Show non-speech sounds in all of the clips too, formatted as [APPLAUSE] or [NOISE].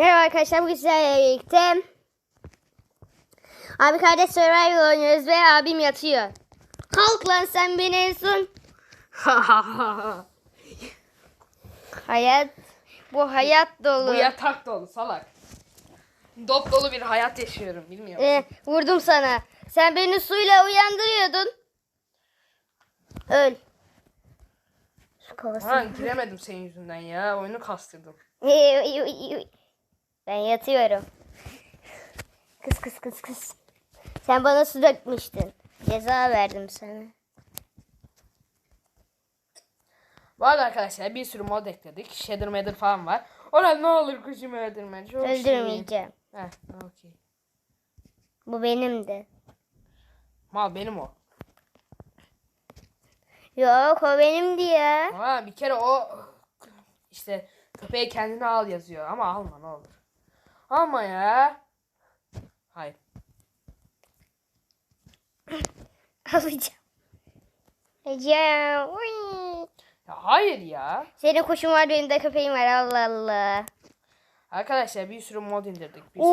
Merhaba arkadaşlar bugün sizlerle birlikte Abi kardeş Survival oynuyoruz ve abim yatıyor. Kalk lan sen beni en son. [LAUGHS] Hayat bu hayat dolu. Bu yatak dolu salak. Dop dolu bir hayat yaşıyorum bilmiyorum. Ee, vurdum sana. Sen beni suyla uyandırıyordun. Öl. Ha giremedim senin yüzünden ya. Oyunu kastırdım. Ben yatıyorum. Kız kız kız kız. Sen bana su dökmüştün. Ceza verdim sana. Bu arada arkadaşlar bir sürü mod ekledik. Shader Mader falan var. Ona ne olur kuşumu öldürme. Çok şey. Öldürmeyeceğim. Heh okey. Bu benim de. Mal benim o. Yok o benimdi ya. Ha bir kere o işte köpeği kendine al yazıyor ama alma ne olur. Alma ya. Hayır. [LAUGHS] Alacağım. Alacağım. Uy. Ya hayır ya. Senin kuşun var benim de köpeğim var Allah Allah. Arkadaşlar bir sürü mod indirdik. Bir sürü.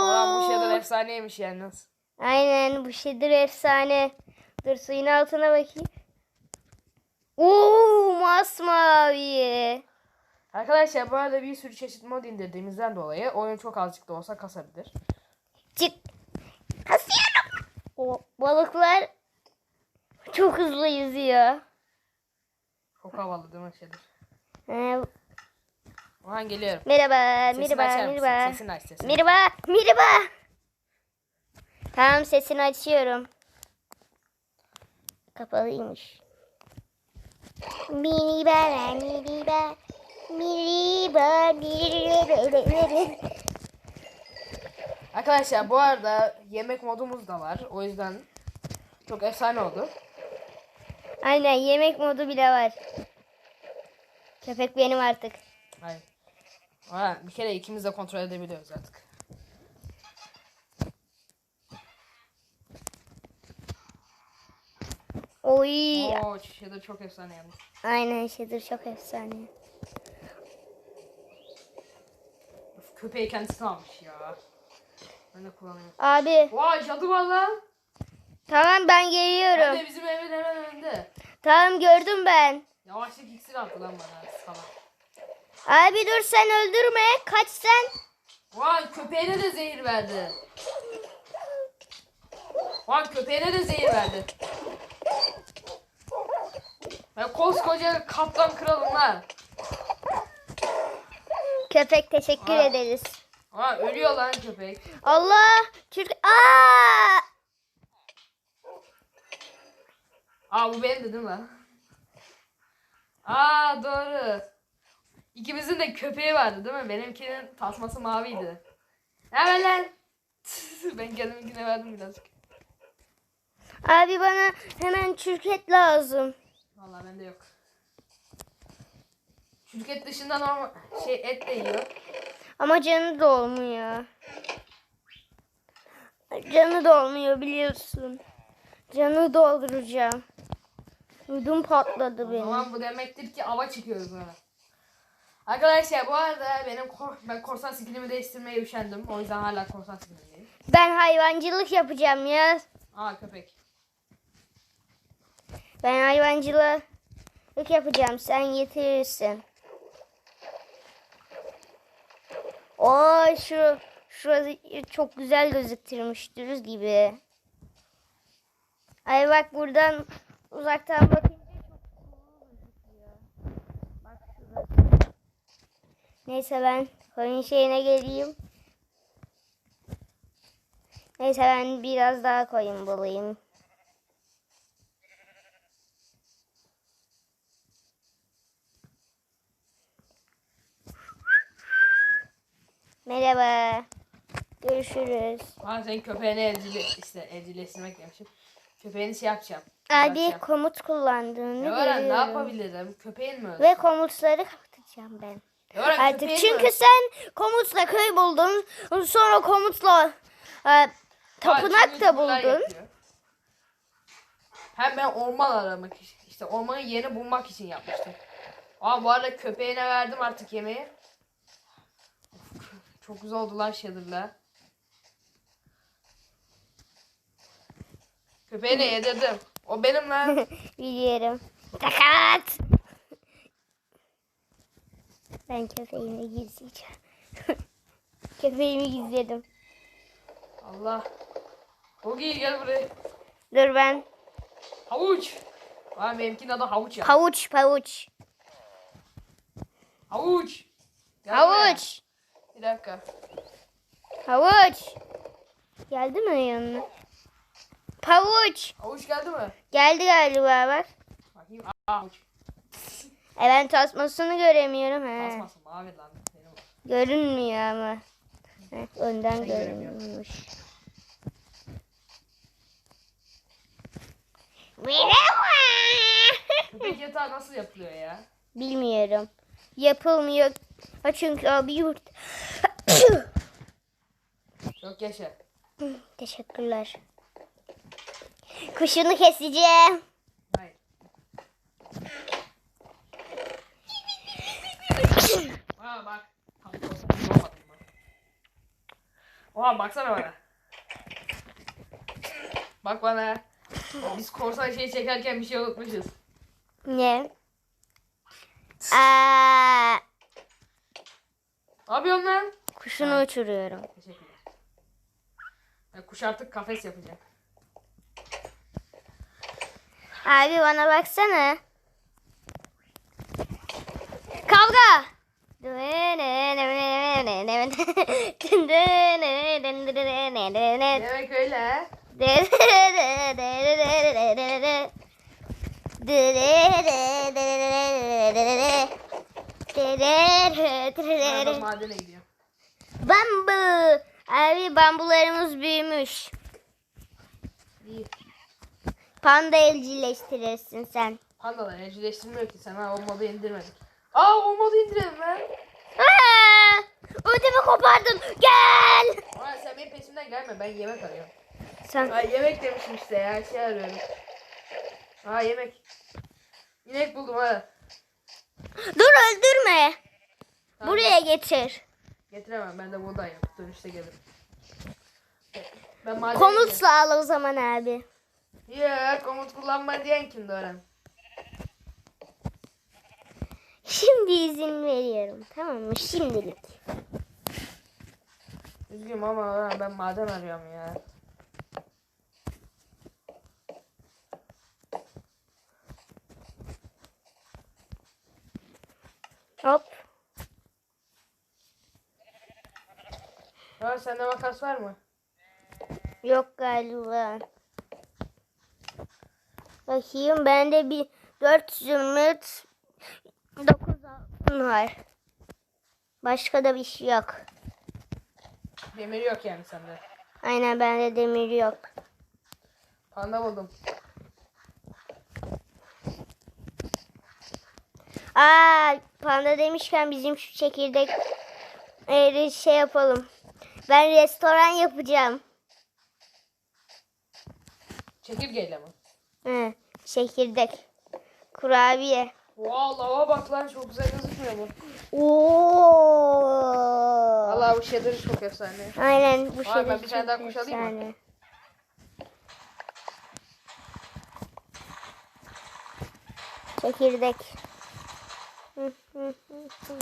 Ulan bu Shader efsaneymiş yalnız. Aynen bu şeydir efsane. Dur suyun altına bakayım. Oo masmavi. Arkadaşlar bu arada bir sürü çeşit mod indirdiğimizden dolayı oyun çok azıcık da olsa kasabilir. Çık. Kasıyorum. O balıklar çok hızlı yüzüyor. Çok havalı değil mi Shader? Ee, Ulan geliyorum. merhaba, Sesini merhaba, merhaba. Sesini aç sesini. Merhaba, merhaba. Tamam sesini açıyorum. Kapalıymış. Merhaba, merhaba. Merhaba, merhaba. Arkadaşlar bu arada yemek modumuz da var. O yüzden çok efsane oldu. Aynen yemek modu bile var. Köpek benim artık. Hayır. Ha, bir kere ikimiz de kontrol edebiliyoruz artık. Oy. Oo Shader çok efsane yalnız. Aynen şeydir çok efsane. Köpeği kendisi almış ya. Ben de kullanıyorum. Abi Vay cadı var lan. tamam ben geliyorum. de bizim evin hemen önünde. Tamam gördüm ben. Yavaşlık iksir attı lan bana salak. Abi dur sen öldürme. Kaç sen. Vay köpeğine de zehir verdi. Vay köpeğine de zehir verdi. Ben koskoca kaplan kralım lan. Köpek teşekkür Aa. ederiz. Aa ölüyor lan köpek. Allah. Türk. Aa! Aa bu benim de değil mi lan? Aa doğru. İkimizin de köpeği vardı değil mi? Benimkinin tasması maviydi. Haber lan? [LAUGHS] ben kendiminkine verdim birazcık. Abi bana hemen çürket lazım. Vallahi bende yok. Şirket dışında normal şey et de yiyor. Ama canı dolmuyor. Canı dolmuyor biliyorsun. Canı dolduracağım. Ödüm patladı O benim. zaman bu demektir ki ava çıkıyoruz böyle. Arkadaşlar bu arada benim kor ben korsan skinimi değiştirmeye üşendim. O yüzden hala korsan skinimdeyim. Ben hayvancılık yapacağım ya. Aa köpek. Ben hayvancılık yapacağım. Sen getirirsin. Oo şu şurası çok güzel gözüktürmüştür gibi. Ay bak buradan uzaktan bakınca çok cool gözüküyor. Bak şurası. Neyse ben koyun şeyine geleyim. Neyse ben biraz daha koyun bulayım. Merhaba. Görüşürüz. Aa senin köpeğini evcil işte evcilleştirmek demişim. Köpeğini şey yapacağım. Abi Bırakacağım. komut kullandığını Ya Öğren ne yapabilirim? Köpeğin mi öldü? Ve komutları kapatacağım ben. Ya Öğren, Artık mi çünkü öldü? sen komutla köy buldun. Sonra komutla e, tapınak da buldun. Hem ben orman aramak için, işte ormanın yerini bulmak için yapmıştım. Aa bu arada köpeğine verdim artık yemeği. Çok güzel oldu lan shader'la. Köpeğine yedirdim. O benim lan. [LAUGHS] Biliyorum. Takat. Ben köpeğimi gizleyeceğim. [LAUGHS] Köpeğimi gizledim. Allah. Ogi gel buraya. Dur ben. Havuç. Aa benimkinin adı havuç ya. Havuç, havuç. havuç. Gel buraya. Bir dakika. Havuç. Geldi mi yanına? Havuç. Havuç geldi mi? Geldi galiba bak. Bakayım. Havuç. E ben tasmasını göremiyorum. He. Basmasın mavi lan. Benim. Görünmüyor ama. Heh, önden göremiyorum. görünmüş. Köpek yatağı nasıl yapılıyor ya? Bilmiyorum. Yapılmıyor. Çünkü abi yurt. [COUGHS] Yok yaşa. Teşekkürler. Kuşunu keseceğim. Hayır. Aa bak. Tam mı? Oha baksana bana. Bak bana. Biz korsan şey çekerken bir şey unutmuşuz. Ne? Aa, Ne yapıyorsun lan? kuşunu uçuruyorum. Teşekkürler. Ya kuş artık kafes yapacak. Abi bana baksana. Kavga. Demek öyle he. Ben madene gidiyorum. Bambu. Abi bambularımız büyümüş. Panda evcilleştirirsin sen. Pandalar evcilleştirmiyor ki sen ha o modu indirmedik. Aa o modu indirelim lan. Aa, kopardın. Gel. Aa sen benim peşimden gelme ben yemek arıyorum. Sen Aa yemek demişim işte ya şey arıyorum. Aa yemek. İnek buldum ha. Dur öldürme. Tamam, Buraya getir. Getiremem ben de buğday yap. Dönüşte gelirim. Ben Komut sağla o zaman abi. Ya komut kullanma diyen kimdi Orhan? Şimdi izin veriyorum. Tamam mı? Şimdilik. Üzgünüm ama Orhan ben maden arıyorum ya. Hop. Orhan sende makas var mı? Yok galiba. Bakayım bende bir 4 zümrüt 9 altın var. Başka da bir şey yok. Demir yok yani sende. Aynen bende demir yok. Panda buldum. Aa panda demişken bizim şu çekirdek şey yapalım. Ben restoran yapacağım. Çekirgeyle mi? He, çekirdek. Kurabiye. Lava bak lan çok güzel gözükmüyor bu. Oo. Allah bu shader çok efsane. Aynen bu Vay, ben bir tane daha kuş alayım mı? efsane. Çekirdek. Hı, hı, hı, hı.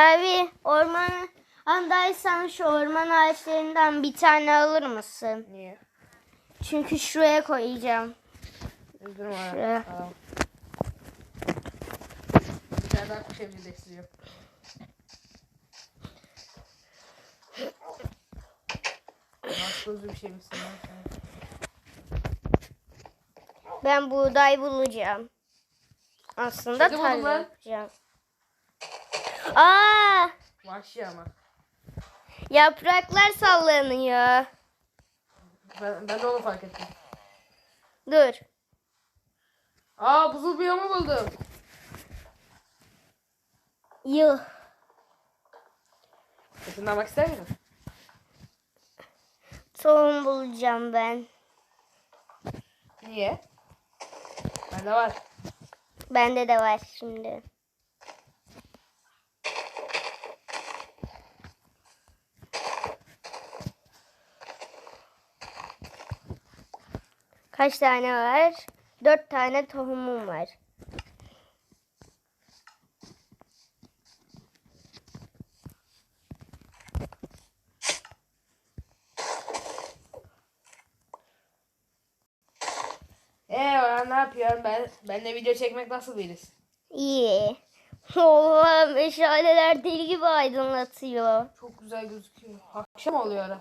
Abi orman andaysan şu orman ağaçlarından bir tane alır mısın? Niye? Çünkü şuraya koyacağım. Ha. Şuraya. Tamam. Bir tane daha kuş evcilleştiriyorum. Nasıl bir şey misin? Ben buğday bulacağım. Aslında tarla lan. yapacağım. Aa, Vahşi ama. Yapraklar sallanıyor. Ben, ben de onu fark ettim. Dur. Aa buzul biyomu buldum. Yuh. Yakınlamak ister misin? Tohum bulacağım ben. Niye? Bende var. Bende de var şimdi. Kaç tane var? Dört tane tohumum var. Eee Orhan ne yapıyorsun? Ben, benle video çekmek nasıl biriz? İyi. [LAUGHS] Oha meşaleler deli gibi aydınlatıyor. Çok güzel gözüküyor. Akşam oluyor ara.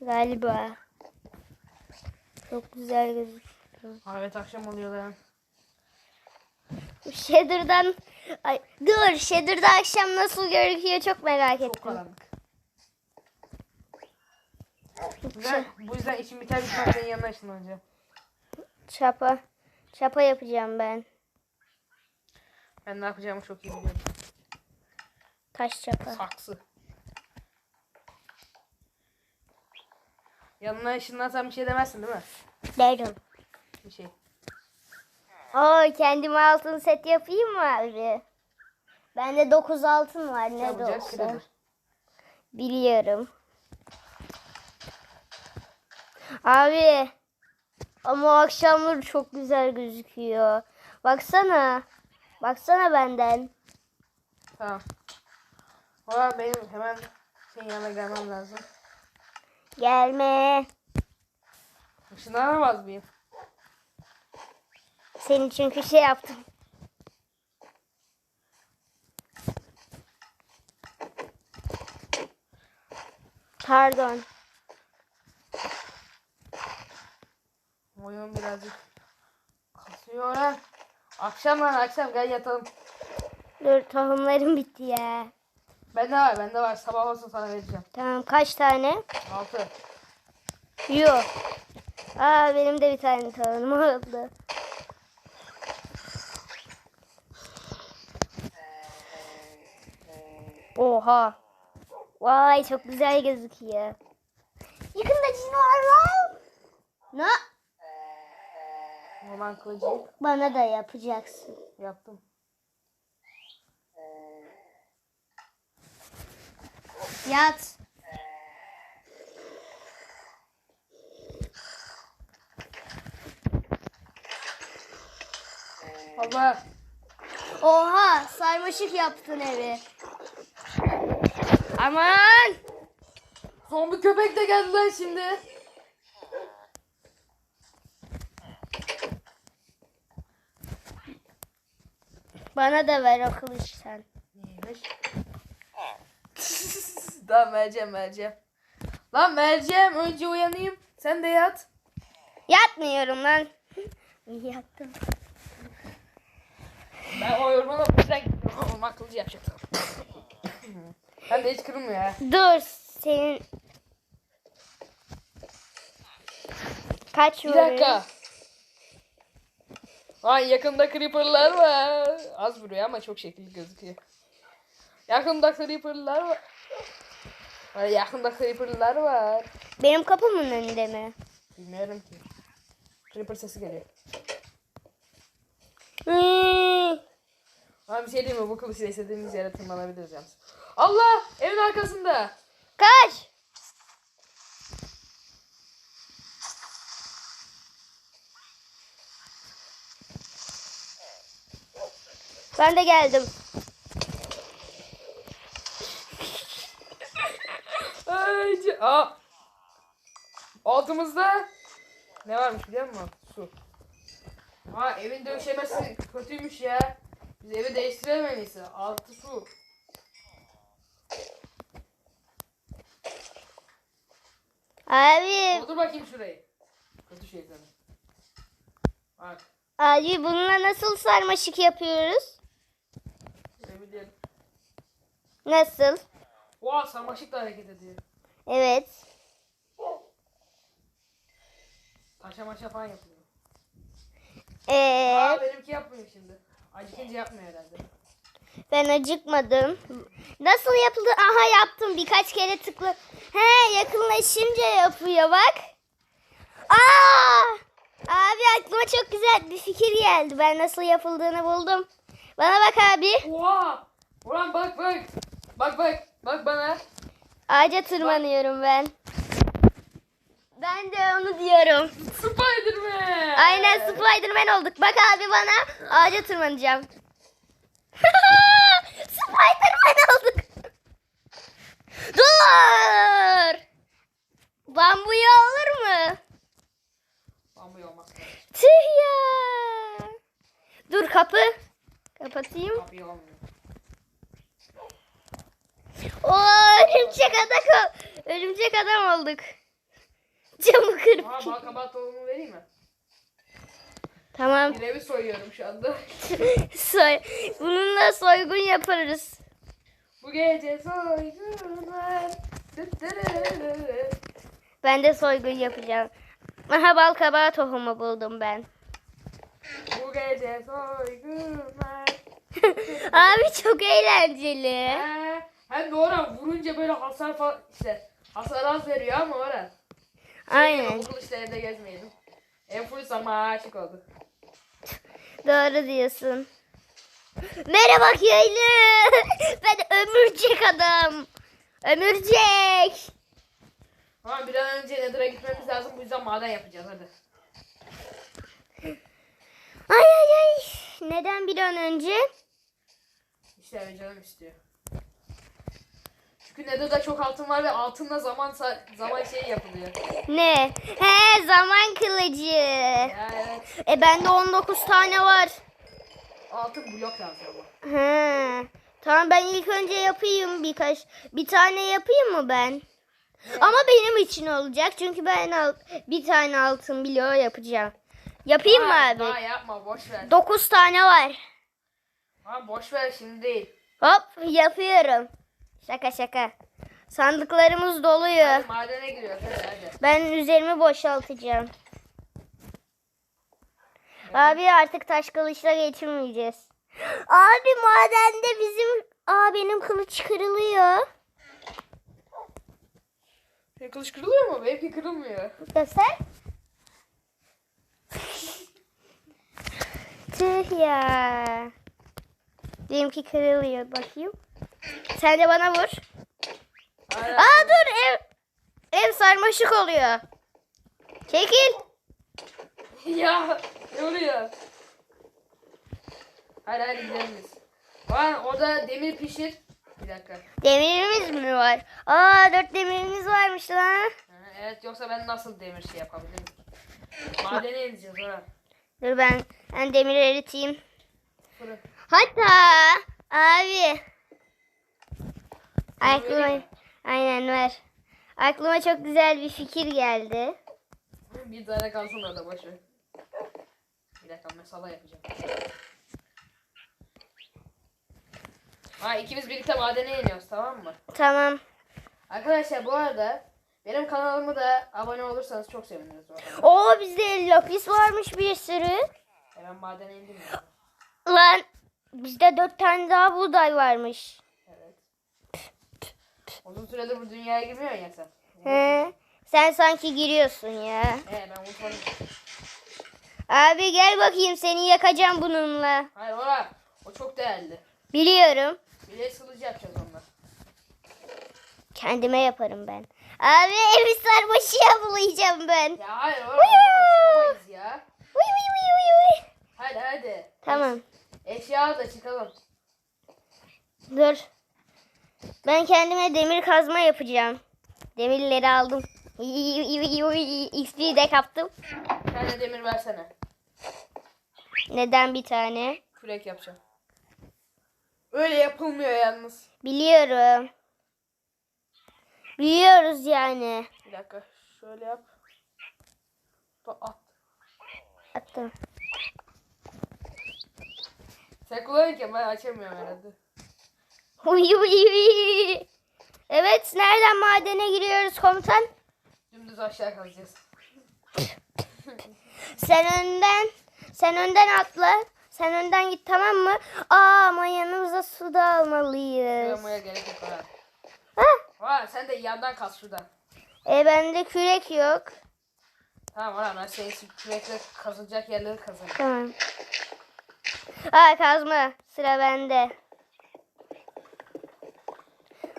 Galiba. Çok güzel gözüküyor. Evet akşam oluyor lan. Shader'dan Ay, dur Shader'da akşam nasıl gözüküyor çok merak Çok ettim. karanlık. Bu yüzden, bu yüzden işim biter bitmez senin yanına ışınlanacağım. Çapa. Çapa yapacağım ben. Ben ne yapacağımı çok iyi biliyorum. Taş çapa. Saksı. Yanına ışınlansan bir şey demezsin değil mi? Derim. Bir şey. Oo kendime altın set yapayım mı abi? Bende 9 altın var ne de olsa. Biliyorum. Abi. Ama akşamları çok güzel gözüküyor. Baksana. Baksana benden. Tamam. Valla benim hemen senin yanına gelmem lazım. Gelme. Işınlanamaz mıyım? Senin çünkü şey yaptım. Pardon. Oyun birazcık kasıyor lan. Akşam lan akşam gel yatalım. Dur tohumlarım bitti ya. Bende var bende var sabah olsun sana vereceğim. Tamam kaç tane? Altı. Yok. Aa benim de bir tane tohumum oldu. Oha. Vay çok güzel gözüküyor. Yakında canavarlar. Ne? Roman kılıcı Bana da yapacaksın. yaptım. Yat. Allah. Oha sarmaşık yaptın evi. Aman. Zombi köpek de geldi lan şimdi. Bana da ver o kılıçtan. Neymiş? Tamam vereceğim vereceğim. Lan vereceğim önce uyanayım. Sen de yat. Yatmıyorum lan. [LAUGHS] Yattım. Ben o yorumuna bu yüzden Roman kılıcı yapacaktım. [LAUGHS] ben de hiç kırılmıyor ha. Dur senin kaç Bir vuruyor? dakika. Lan yakında creeper'lar var. Az vuruyor ama çok şekilli gözüküyor. Yakında creeper'lar var. Ay, yakında creeper'lar var. Benim kapımın önünde mi? Bilmiyorum ki. Creeper sesi geliyor. Hmm. Ama bir şey diyeyim mi? Bu kılıçla istediğimiz yere tırmanabiliriz yalnız. Allah! Evin arkasında. Kaç. Ben de geldim. Ay, c- Aa! Altımızda ne varmış biliyor musun? Su. Aa evin döşemesi kötüymüş ya. Biz evi iyisi. Altı su. Abi, Otur bakayım şurayı. Kötü şeytanı. Bak. abi bununla nasıl sarmaşık yapıyoruz? Ne bileyim. Nasıl? Oha sarmaşık da hareket ediyor. Evet. Taşa maşa falan yapıyor. Ee, Aa benimki yapmıyor şimdi. Acıkınca yapmıyor herhalde. ben acıkmadım. Nasıl yapıldı? Aha yaptım. Birkaç kere tıkla. He yakınlaşınca yapıyor bak. Aa! Abi aklıma çok güzel bir fikir geldi. Ben nasıl yapıldığını buldum. Bana bak abi. Oha! Ulan bak bak. Bak bak. Bak bana. Ağaca tırmanıyorum ben. Ben de onu diyorum. Spiderman. Aynen Spiderman olduk. Bak abi bana ağaca tırmanacağım. [LAUGHS] Spiderman olduk. Dur. Bambuya olur mu? Bambu olmaz. Tüh ya. Dur kapı. Kapatayım. Kapıyı olmuyor. Oo örümcek adam. Örümcek adam olduk. Camı kırıp. Aa bal kabağı tohumu vereyim mi? Tamam. Pirevi soyuyorum şu anda. [LAUGHS] Soy. Bununla soygun yaparız. Bu gece soygun var. Dıttırırırı. Ben de soygun yapacağım. Aha bal kabağı tohumu buldum ben. Bu gece soygun var. [LAUGHS] Abi çok eğlenceli. He, hem de Orhan vurunca böyle hasar falan işte hasar az veriyor ama Orhan. Aynen. Okul işte evde gezmeyelim. En full sana aşık oldu. Doğru diyorsun. Merhaba köylü. [LAUGHS] Ben ömürcek adam. Ömürcek. Ama bir an önce Nether'a gitmemiz lazım bu yüzden maden yapacağız hadi. Ay ay ay. Neden bir an önce? İşte canım istiyor. Çünkü Nether'da çok altın var ve altınla zaman zaman şey yapılıyor. Ne? He zaman kılıcı. Ya evet. E bende 19 tane var. Altın blok lazım ama. He. Tamam ben ilk önce yapayım birkaç. Bir tane yapayım mı ben? Ama benim için olacak çünkü ben al- bir tane altın bloğu yapacağım. Yapayım mı Daha- abi? Daha yapma boş ver. 9 tane var. Ha boş ver şimdi değil. Hop yapıyorum. Şaka şaka. Sandıklarımız doluyor. Hadi madene giriyoruz hadi. Ben üzerimi boşaltacağım. Abi artık taş kılıçla geçirmeyeceğiz. Abi madende bizim... Aa benim kılıç kırılıyor. Senin kılıç kırılıyor mu? Benimki kırılmıyor. Göster. Tüh ya. Benimki kırılıyor bakayım. Sen de bana vur. Aynen. Aa dur ev ev sarmaşık oluyor. Çekil. [LAUGHS] ya ne oluyor? Hadi hadi gidelim biz. Var orada demir pişir. Bir dakika. Demirimiz mi var? Aa dört demirimiz varmış lan. Evet yoksa ben nasıl demir şey yapabilirim? Madene ineceğiz ha. Dur ben ben demir eriteyim. Fırın. Hatta abi. Aklıma aynen ver. Aklıma çok güzel bir fikir geldi. Bir tane kalsın orada ver. Bir dakika mesela yapacağım. Ha ikimiz birlikte madene iniyoruz tamam mı? Tamam. Arkadaşlar bu arada benim kanalıma da abone olursanız çok seviniriz. Oo bizde lapis varmış bir sürü. Hemen madene indim ya. Lan bizde dört tane daha buğday varmış. Uzun süredir bu dünyaya girmiyorsun ya sen. He. Sen sanki giriyorsun ya. He ben unutmadım. Abi gel bakayım seni yakacağım bununla. Hayır ora o çok değerli. Biliyorum. Bileğiz kılıcı yapacağız onunla. Kendime yaparım ben. Abi evi sarmaşı yapılayacağım ben. Ya hayır ora çıkamayız ya. Uy, uy, uy, uy, uy. Hadi hadi. Tamam. Eşya da çıkalım. Dur. Ben kendime demir kazma yapacağım. Demirleri aldım. [LAUGHS] XP'yi de kaptım. Bir tane demir versene. Neden bir tane? Kürek yapacağım. Öyle yapılmıyor yalnız. Biliyorum. Biliyoruz yani. Bir dakika şöyle yap. At. Attım. Sen kullanırken ben açamıyorum herhalde. Uy, uy, uy. Evet nereden madene giriyoruz komutan? Dümdüz aşağı kazacağız. Sen önden sen önden atla. Sen önden git tamam mı? Aa ama yanımıza su da almalıyız. Kıramaya gerek yok ha. Hah. Var sen de yandan kaz şuradan. E bende kürek yok. Tamam var ben senin kürekle kazılacak yerleri kazarım. Tamam. Aa kazma. Sıra bende.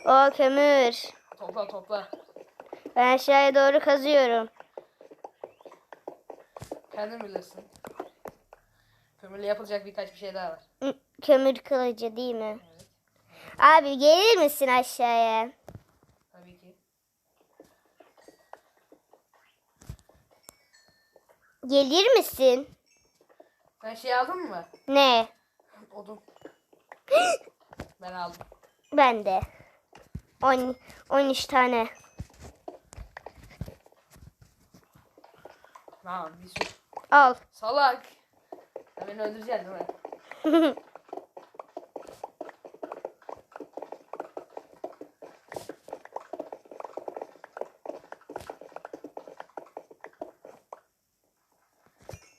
O kömür. Topla topla. Ben aşağıya doğru kazıyorum. Kendin bilirsin. Kömürle yapılacak birkaç bir şey daha var. Kömür kılıcı değil mi? Evet. Abi gelir misin aşağıya? Tabii ki. Gelir misin? Sen şey aldın mı? Ne? Odun. ben aldım. Ben de. 10 13 tane. Tamam bir sürü. Al. Salak. Sen beni öldüreceksin değil mi? [LAUGHS]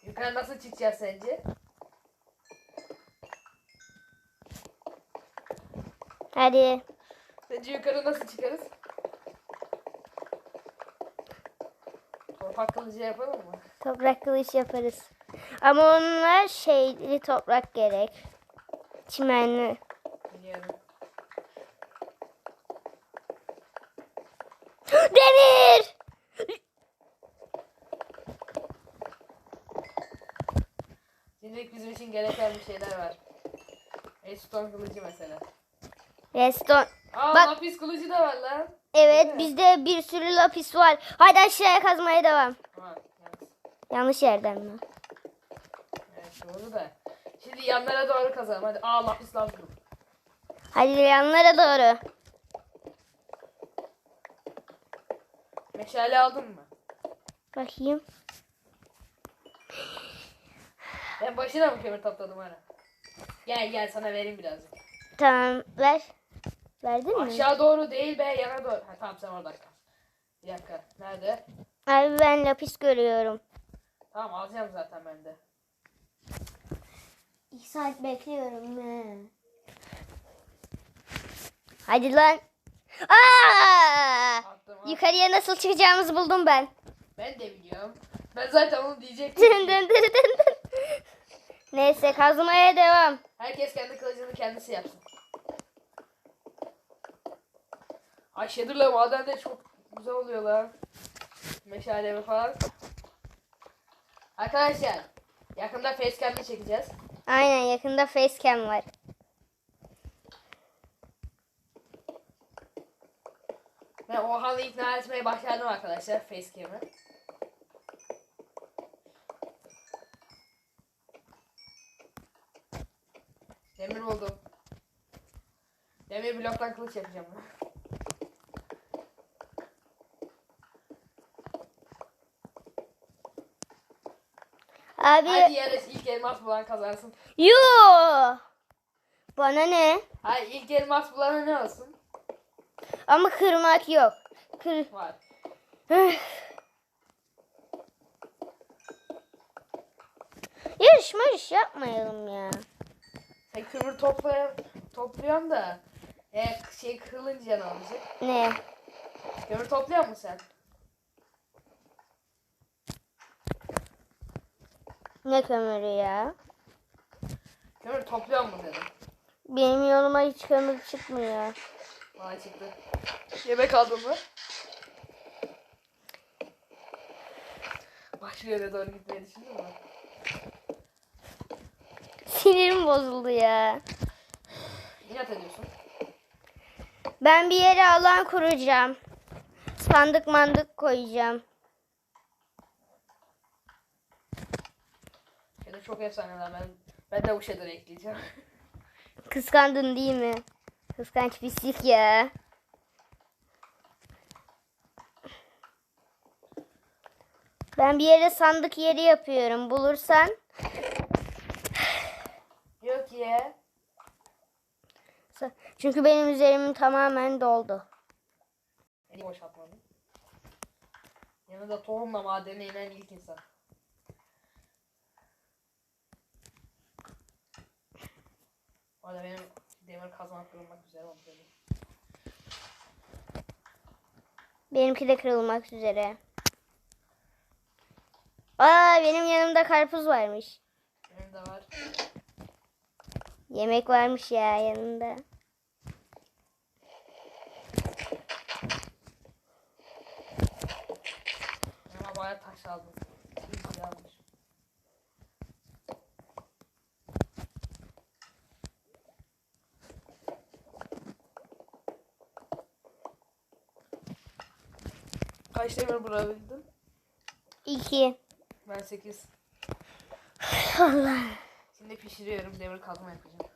Yukarı nasıl çıkacağız sence? Hadi. Sence yukarı nasıl çıkarız? Torpak kılıcı yapalım mı? Toprak kılıç yaparız. Ama onlar şeyli toprak gerek. Çimenli. Biliyorum. Demir! Şimdilik bizim için gereken bir şeyler var. Eston kılıcı mesela. Reston. Aa Bak- lapis kılıcı da var lan. Evet Evet. bizde bir sürü lapis var. Hadi aşağıya kazmaya devam. Ha, yalnız. Yanlış yerden mi? Evet doğru da. Şimdi yanlara doğru kazalım. Hadi aa lapis lazım. Hadi yanlara doğru. Meşale aldın mı? Bakayım. Ben başına mı kömür topladım ana? Gel gel sana vereyim birazcık. Tamam ver. Verdin mi? Aşağı doğru değil be yana doğru. Ha tamam sen orada kal. Bir dakika. Nerede? Abi ben lapis görüyorum. Tamam alacağım zaten ben de. İki saat bekliyorum he. Hadi lan. Aa! Attım. Yukarıya nasıl çıkacağımızı buldum ben. Ben de biliyorum. Ben zaten onu diyecektim. Dın dın dın dın dın. Neyse kazmaya devam. Herkes kendi kılıcını kendisi yapsın. Ay Shader'la maden de çok güzel oluyor lan. Meşalemi falan. Arkadaşlar yakında facecam'de çekeceğiz. Aynen yakında facecam var. Ben Orhan'ı ikna etmeye başladım arkadaşlar facecam'ı. Demir buldum. Demir bloktan kılıç yapacağım. [LAUGHS] Abi Hadi yarış ilk elmas bulan kazansın. yo. Bana ne? Hayır ilk elmas bulana ne olsun? Ama kırmak yok. Kır. Var. [SIGHS] Yarış marış yapmayalım ya. Sen kömür toplayan, topluyorsun da e, şey kırılınca ne olacak? Ne? Kömür topluyor musun sen? Ne kömürü ya? Kömür topluyor mu dedim. Benim yoluma hiç kömür çıkmıyor. Bana çıktı. Yemek aldın mı? Başka yere doğru gitmeyi düşündün mü? Sinirim bozuldu ya. İnat ediyorsun. Ben bir yere alan kuracağım. Sandık mandık koyacağım. Çok efsaneler ben. Ben de bu şeyleri ekleyeceğim. [LAUGHS] Kıskandın değil mi? Kıskanç pislik ya. Ben bir yere sandık yeri yapıyorum. Bulursan Yok ya. çünkü benim üzerim tamamen doldu. Beni boşaltmadım. Yanında tohumla madene inen ilk insan. Bu arada benim demir kazmak kırılmak üzere söyleyeyim. Benimki de kırılmak üzere. Aa benim yanımda karpuz varmış. Benim de var. Yemek varmış ya yanında. Ama bayağı taş aldım. İyi yanlış. Kaç demir bulabildin? İki. Ben 8. Allah. Şimdi pişiriyorum. Demir kazma yapacağım.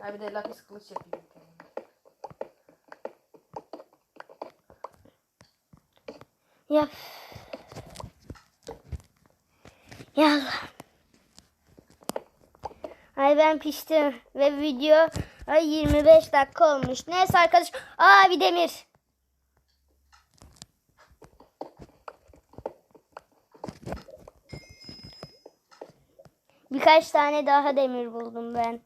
Ha bir de lapis kılıç yapayım. Yap. Yallah. Ay ben piştim ve video ay 25 dakika olmuş. Neyse arkadaş. Aa bir demir. Birkaç tane daha demir buldum ben.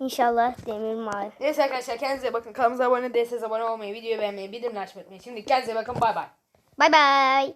İnşallah demir mavi. Neyse arkadaşlar kendinize bakın. Kanalımıza abone değilseniz abone olmayı, videoyu beğenmeyi, bildirimleri açmayı unutmayın. Şimdi kendinize bakın. Bay bay. Bay bay.